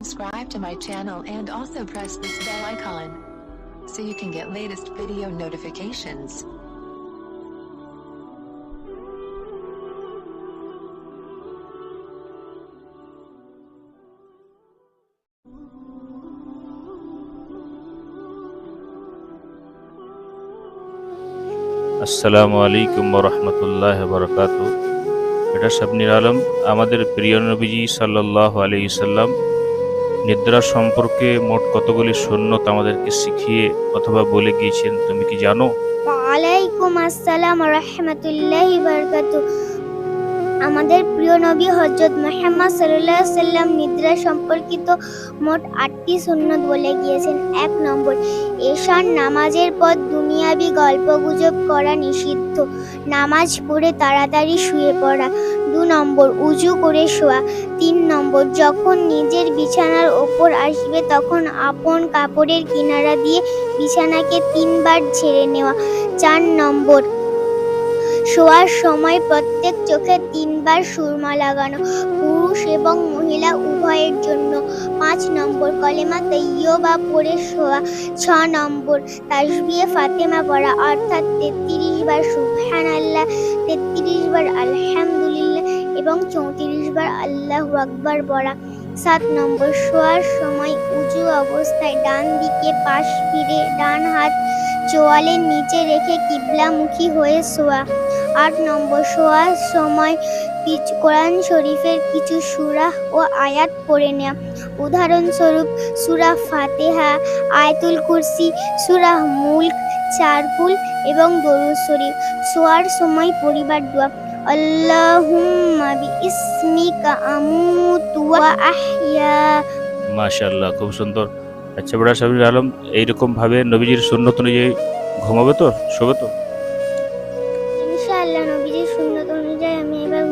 Subscribe to my channel and also press this bell icon so you can get latest video notifications. আসসালামু আলাইকুম রহমতুল্লাহ বরকাত এটা শাবনির আলম আমাদের প্রিয় নবীজি সাল্লাহ আলি সাল্লাম নিদ্রা সম্পর্কে মোট কতগুলি সুন্নত আমাদেরকে শিখিয়ে অথবা বলে গিয়েছেন, তুমি কি জানো? ওয়ালাইকুম আসসালাম রহমতুল্লাহ বরকাত আমাদের প্রিয় নবী হজরত মোহাম্মদ সাল্লাহ সাল্লাম নিদ্রা সম্পর্কিত মোট আটটি সুন্নত বলে গিয়েছেন। এক নম্বর এশার নামাজের পর দুনিয়াবি গল্পগুজব করা নিষিদ্ধ। নামাজ পড়ে তাড়াতাড়ি শুয়ে পড়া। দু নম্বর, উজু করে শোয়া। তিন নম্বর, যখন নিজের বিছানার ওপর আসবে তখন আপন কাপড়ের কিনারা দিয়ে বিছানাকে তিনবার ছেড়ে নেওয়া। চার নম্বর শোয়ার সময় প্রত্যেক চোখে তিনবার সুরমা লাগানো। পুরুষ এবং মহিলা উভয়ের জন্য পাঁচ নম্বর কলেমা তৈয়বা পড়ে শোয়া। ছ নম্বর তাসবিয়ে ফাতেমা পড়া, অর্থাৎ তেত্রিশ বার সুবহান আল্লাহ তেত্রিশ বার আলহামদুলিল্লাহ এবং চৌত্রিশ বার আল্লাহ আকবার পড়া। সাত নম্বর শোয়ার সময় উঁচু অবস্থায় ডান দিকে পাশ ফিরে ডান হাত চোয়ালের নিচে রেখে কিবলামুখী হয়ে শোয়া। আট নম্বর শোয়ার সময় পিচ- কোরআন শরীফের কিছু সুরাহ ও আয়াত পড়ে নেওয়া উদাহরণস্বরূপ সূরা ফাতেহা, আয়তুল কুরসি, সুরাহ মুল্ক, চারকুল এবং দরুদ শরীফ। শোয়ার সময় পরিবার দোয়া। আল্লাহুম্মা বিইসমিকা আমুতু ওয়া আহইয়া। মাশাল্লাহ খুব সুন্দর। আচ্ছা বেড়া শাবনির আলম এইরকম ভাবে নবীজির সুন্নত অনুযায়ী ঘুমাবে তো? শোবে তো? আল্লাহ নবীজির সুন্নত অনুযায়ী আমি এবার